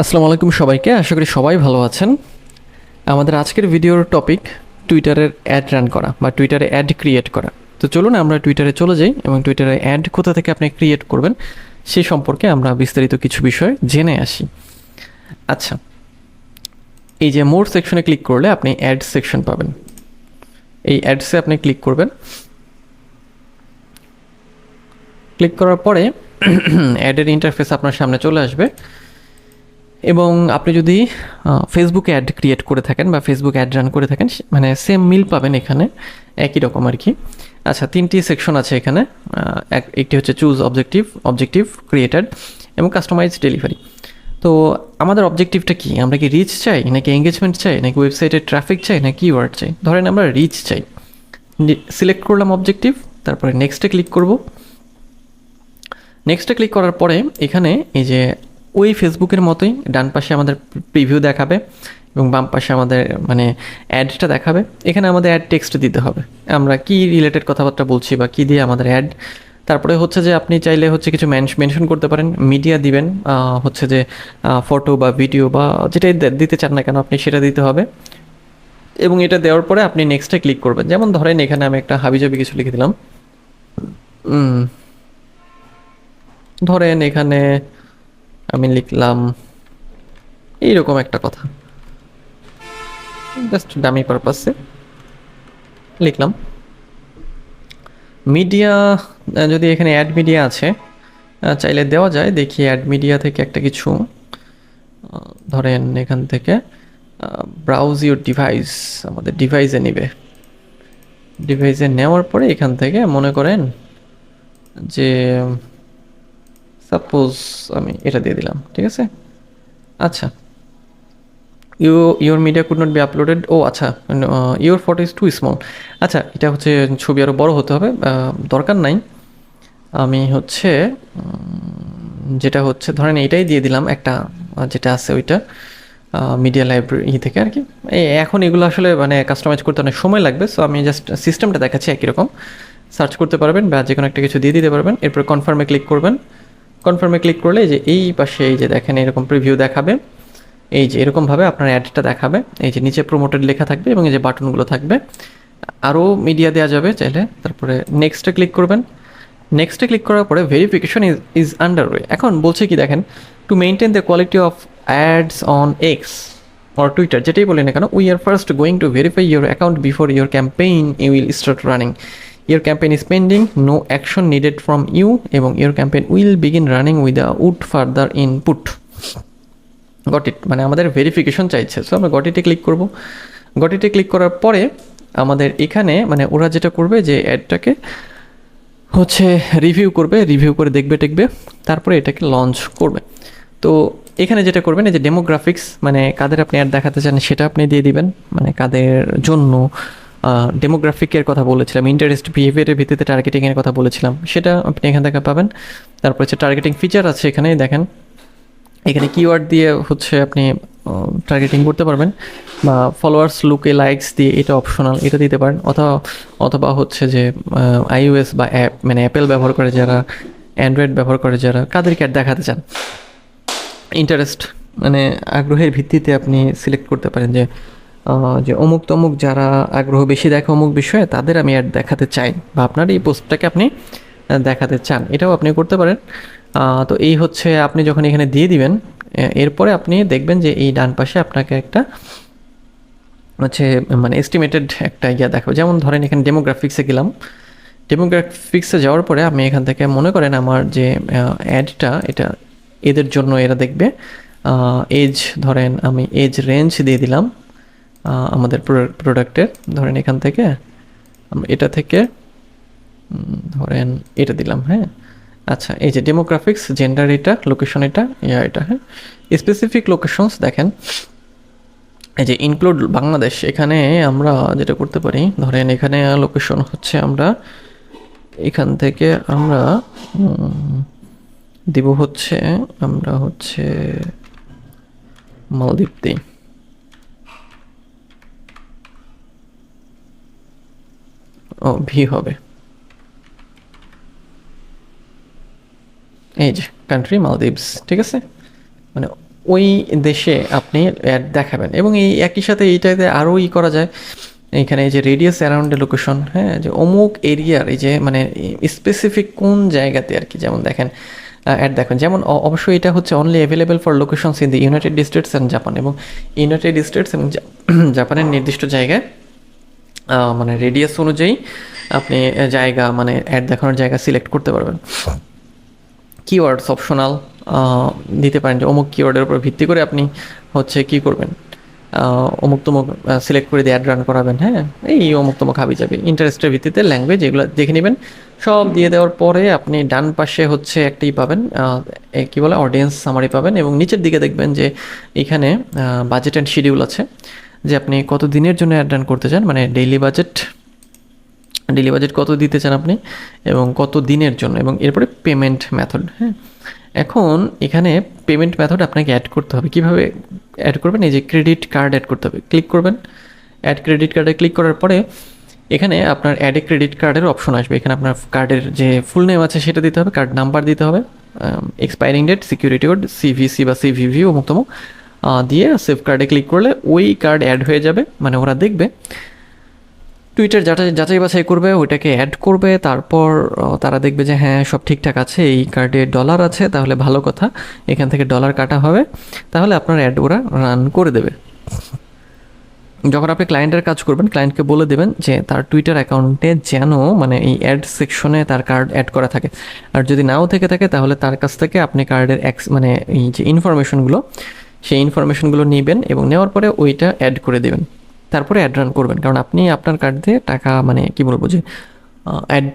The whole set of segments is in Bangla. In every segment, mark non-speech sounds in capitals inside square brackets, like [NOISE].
আসসালামু আলাইকুম সবাইকে। আশা করি সবাই ভালো আছেন। আমাদের আজকের ভিডিওর টপিক টুইটারের অ্যাড রান করা বা টুইটারে অ্যাড ক্রিয়েট করা। তো চলুন আমরা টুইটারে চলে যাই এবং টুইটারে অ্যাড কোথা থেকে আপনি ক্রিয়েট করবেন সেই সম্পর্কে আমরা বিস্তারিত কিছু বিষয় জেনে আসি। আচ্ছা এই যে মোর সেকশনে ক্লিক করলে আপনি অ্যাড সেকশন পাবেন। এই অ্যাডসে আপনি ক্লিক করবেন। ক্লিক করার পরে [CLEARS THROAT] অ্যাডের ইন্টারফেস আপনার সামনে চলে আসবে। এবং আপনি যদি ফেসবুকে অ্যাড ক্রিয়েট করে থাকেন বা ফেসবুক অ্যাড রান করে থাকেন মানে সেম মিল পাবেন এখানে, একই রকম আর কি আচ্ছা তিনটি সেকশন আছে এখানে এক, একটি হচ্ছে চুজ অবজেক্টিভ অবজেক্টিভ ক্রিয়েটেড এবং কাস্টমাইজ ডেলিভারি তো আমাদের অবজেক্টিভটা কি? আমরা কি রিচ চাই, নাকি এঙ্গেজমেন্ট চাই, নাকি ওয়েবসাইটের ট্রাফিক চাই, নাকি কিওয়ার্ড চাই? ধরেন আমরা রিচ চাই। সিলেক্ট করলাম অবজেক্টিভ তারপরে নেক্সটে ক্লিক করব। নেক্সটে ক্লিক করার পরে এখানে এই যে ওই ফেসবুকের মতোই ডান পাশে আমাদের প্রিভিউ দেখাবে এবং বাম পাশে আমাদের মানে অ্যাডটা দেখাবে। এখানে আমাদের অ্যাড টেক্সট দিতে হবে। আমরা কি রিলেটেড কথাবার্তা বলছি বা কী দিয়ে আমাদের অ্যাড তারপরে হচ্ছে যে আপনি চাইলে হচ্ছে কিছু মেনশন করতে পারেন। মিডিয়া দিবেন হচ্ছে যে ফটো বা ভিডিও বা যেটাই দিতে চান না কেন, আপনি সেটা দিতে হবে। এবং এটা দেওয়ার পরে আপনি নেক্সটে ক্লিক করবেন। যেমন ধরেন এখানে আমি একটা হাবিজাবি কিছু লিখে দিলাম। ধরেন এখানে আমি লিখলাম এইরকম একটা কথা। জাস্ট ডামি পারপাসে লিখলাম। মিডিয়া যদি এখানে অ্যাড মিডিয়া আছে চাইলে দেওয়া যায়। দেখি অ্যাড মিডিয়া থেকে একটা কিছু ধরেন এখান থেকে ব্রাউজ ইউর ডিভাইস আমাদের ডিভাইসে নেবে। ডিভাইসে নেওয়ার পরে এখান থেকে মনে করেন যে সাপোজ আমি এটা দিয়ে দিলাম, ঠিক আছে? আচ্ছা। You your media could not be uploaded ও আচ্ছা your photo is too small আচ্ছা এটা হচ্ছে ছবি আরও বড় হতে হবে দরকার নাই। আমি হচ্ছে যেটা হচ্ছে, ধরেন এটাই দিয়ে দিলাম একটা যেটা আছে ওইটা মিডিয়া লাইব্রেরি থেকে আর কি এখন এগুলো আসলে মানে কাস্টমাইজ করতে অনেক সময় লাগবে সো আমি জাস্ট সিস্টেমটা দেখাচ্ছি একই রকম। সার্চ করতে পারবেন বা যে কোনো একটা কিছু দিয়ে দিতে পারবেন, এরপর কনফার্মে ক্লিক করবেন। কনফার্মে ক্লিক করলে যে, এই পাশে এই যে দেখেন, এরকম প্রিভিউ দেখাবে। এই যে এরকমভাবে আপনার অ্যাডটা দেখাবে। এই যে, নিচে প্রোমোটেড লেখা থাকবে এবং এই যে বাটনগুলো থাকবে। আরও মিডিয়া দেওয়া যাবে চাইলে। তারপরে নেক্সটে ক্লিক করবেন। নেক্সটে ক্লিক করার পরে verification is is under way এখন বলছে কি দেখেন to maintain the quality of ads on X or Twitter যেটাই বলি না কেন we are first going to verify your account before your campaign you will start running your campaign is pending no action needed from you এবং your campaign will begin running would further input got it মানে আমাদের ভেরিফিকেশন চাইছে। সো আমরা গট ইটে ক্লিক করব। গট ইটে ক্লিক করার পরে আমাদের এখানে মানে ওরা যেটা করবে যে অ্যাডটাকে হচ্ছে রিভিউ করবে রিভিউ করে দেখবে, টেকবে, তারপরে এটাকে লঞ্চ করবে। তো এখানে যেটা করবেন, এই যে ডেমোগ্রাফিক্স মানে কাদের আপনি অ্যাড দেখাতে চান সেটা আপনি দিয়ে দিবেন। মানে কাদের জন্য ডেমোগ্রাফিকের কথা বলেছিলাম ইন্টারেস্ট বিহেভিয়ারের ভিত্তিতে টার্গেটিংয়ের কথা বলেছিলাম, সেটা আপনি এখান থেকে পাবেন। তারপর হচ্ছে টার্গেটিং ফিচার আছে এখানে দেখেন। এখানে কিওয়ার্ড দিয়ে হচ্ছে আপনি টার্গেটিং করতে পারবেন, বা ফলোয়ার্স লুকে লাইকস দিয়ে এটা অপশনাল এটা দিতে পারেন। অথবা অথবা হচ্ছে যে আইওএস বা অ্যাপ মানে অ্যাপেল ব্যবহার করে যারা অ্যান্ড্রয়েড ব্যবহার করে যারা, কাদেরকে আর দেখাতে চান। ইন্টারেস্ট মানে আগ্রহের ভিত্তিতে আপনি সিলেক্ট করতে পারেন যে যে অমুক তমুক যারা আগ্রহ বেশি দেখে অমুক বিষয়ে, তাদের আমি অ্যাড দেখাতে চাই বা আপনার এই পোস্টটাকে আপনি দেখাতে চান। এটাও আপনি করতে পারেন। তো এই হচ্ছে আপনি যখন এখানে দিয়ে দিবেন এরপরে আপনি দেখবেন যে এই ডান পাশে আপনাকে একটা হচ্ছে মানে এস্টিমেটেড একটা ইয়া দেখাবে। যেমন ধরেন এখানে ডেমোগ্রাফিক্সে গেলাম। ডেমোগ্রাফিক্সে যাওয়ার পরে আমি এখান থেকে মনে করেন আমার যে অ্যাডটা এটা এদের জন্য এরা দেখবে। এজ ধরেন আমি এজ রেঞ্জ দিয়ে দিলাম। আমাদের প্রোডাক্টের। ধরেন এখান থেকে, আমি, এটা থেকে ধরেন এটা দিলাম হ্যাঁ? আচ্ছা এই যে ডেমোগ্রাফিক্স জেন্ডার এটা লোকেশন এটা, ইয়া এটা হ্যাঁ? স্পেসিফিক লোকেশনস দেখেন। এই যে ইনক্লুড বাংলাদেশ, এখানে আমরা যেটা করতে পারি, ধরেন এখানে লোকেশন হচ্ছে আমরা, এখান থেকে আমরা দিব হচ্ছে, আমরা হচ্ছে মালদ্বীপ দিই। ও, ভি হবে। এই যে কান্ট্রি মালদ্বীপস ঠিক আছে? মানে ওই দেশে আপনি অ্যাড দেখাবেন এবং এই একই সাথে এইটাতে আরও ই করা যায়, এইখানে এই যে রেডিয়াস অ্যারাউন্ড লোকেশন হ্যাঁ যে অমুক এরিয়ার এই যে মানে স্পেসিফিক কোন জায়গাতে আর কি, যেমন দেখেন অ্যাড দেখেন, যেমন অবশ্যই এটা হচ্ছে only available for locations in the United States and Japan এবং ইউনাইটেড স্টেটস এবং জাপানের [CLEARS THROAT] নির্দিষ্ট জায়গায় মানে রেডিয়াস অনুযায়ী আপনি জায়গা মানে অ্যাড দেখানোর জায়গা সিলেক্ট করতে পারবেন। কিওয়ার্ডস অপশনাল দিতে পারেন যে অমুক কিওয়ার্ডের উপর ভিত্তি করে আপনি হচ্ছে কি করবেন। অমুক তমুক সিলেক্ট করে দিয়ে অ্যাড রান করাবেন হ্যাঁ? এই অমুক তমুক হাবি যাবে। ইন্টারেস্টের ভিত্তিতে ল্যাঙ্গুয়েজ এগুলো দেখে নেবেন। সব দিয়ে দেওয়ার পরে আপনি ডান পাশে হচ্ছে একটাই পাবেন কি বলে অডিয়েন্স সামারি পাবেন এবং নিচের দিকে দেখবেন যে এখানে বাজেট অ্যান্ড শিডিউল আছে। যে আপনি কত দিনের জন্য অ্যাড রান করতে চান? মানে ডেইলি বাজেট ডেলি বাজেট কত দিতে চান আপনি এবং কত দিনের জন্য? এবং এরপরে পেমেন্ট মেথড হ্যাঁ? এখন এখানে পেমেন্ট মেথড আপনাকে অ্যাড করতে হবে। কীভাবে অ্যাড করবেন? এই যে ক্রেডিট কার্ড অ্যাড করতে হবে। ক্লিক করবেন। অ্যাড ক্রেডিট কার্ডে ক্লিক করার পরে এখানে আপনার অ্যাডে ক্রেডিট কার্ডের অপশন আসবে। এখানে আপনার কার্ডের যে ফুল নেম আছে সেটা দিতে হবে। কার্ড নাম্বার দিতে হবে। Expiring date security code CVC বা সিভিভি অমুক তমুক। দিয়ে সেভ কার্ডে ক্লিক করলে ওই কার্ড অ্যাড হয়ে যাবে। মানে ওরা দেখবে টুইটার যাচাই যাচাই বাছাই করবে, ওইটাকে অ্যাড করবে, তারপর তারা দেখবে যে হ্যাঁ সব ঠিকঠাক আছে, এই কার্ডে ডলার আছে, তাহলে ভালো কথা, এখান থেকে ডলার কাটা হবে। তাহলে আপনার অ্যাড ওরা রান করে দেবে। যখন আপনি ক্লায়েন্টের কাজ করবেন ক্লায়েন্টকে বলে দেবেন যে তার টুইটার অ্যাকাউন্টে যেন মানে এই অ্যাড সেকশনে তার কার্ড অ্যাড করা থাকে। আর যদি নাও থেকে থাকে, তাহলে তার কাছ থেকে আপনি কার্ডের মানে এই যে ইনফরমেশনগুলো সেই ইনফরমেশনগুলো নেবেন এবং নেওয়ার পরে ওইটা অ্যাড করে দেবেন। তারপরে অ্যাড রান করবেন। কারণ আপনি আপনার কার্ড দিয়ে টাকা মানে কি বলব যে অ্যাড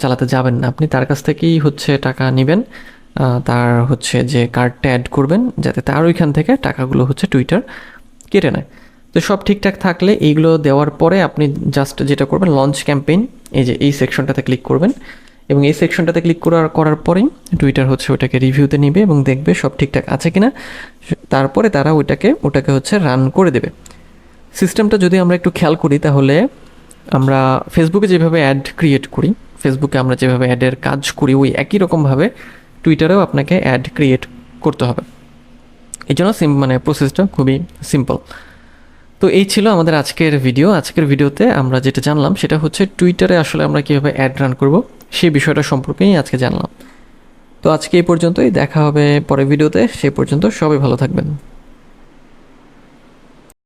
চালাতে যাবেন না। আপনি তার কাছ থেকেই হচ্ছে টাকা নেবেন। তার হচ্ছে যে কার্ডটা অ্যাড করবেন যাতে তার ওইখান থেকে টাকাগুলো হচ্ছে টুইটার কেটে নেয়। তো সব ঠিকঠাক থাকলে এইগুলো দেওয়ার পরে আপনি জাস্ট যেটা করবেন লঞ্চ ক্যাম্পেইন এই যে এই সেকশনটাতে ক্লিক করবেন। এবং এই সেকশনটাতে ক্লিক করার করার পরেই টুইটার হচ্ছে ওটাকে রিভিউতে নেবে এবং দেখবে সব ঠিকঠাক আছে কিনা। তারপরে তারা ওইটাকে, ওটাকে হচ্ছে রান করে দেবে। সিস্টেমটা যদি আমরা একটু খেয়াল করি তাহলে আমরা ফেসবুকে যেভাবে অ্যাড ক্রিয়েট করি ফেসবুকে আমরা যেভাবে অ্যাডের কাজ করি, ওই একই রকমভাবে টুইটারেও আপনাকে অ্যাড ক্রিয়েট করতে হবে। এই জন্য সিম মানে প্রসেসটা খুবই সিম্পল তো এই ছিল আমাদের আজকের ভিডিও আজকের ভিডিওতে আমরা যেটা জানলাম সেটা হচ্ছে টুইটারে আসলে আমরা কীভাবে অ্যাড রান করব। সেই বিষয়টা সম্পর্কেই আজকে জানলাম। তো আজকে এই পর্যন্তই, দেখা হবে পরের ভিডিওতে। সেই পর্যন্ত সবাই ভালো থাকবেন।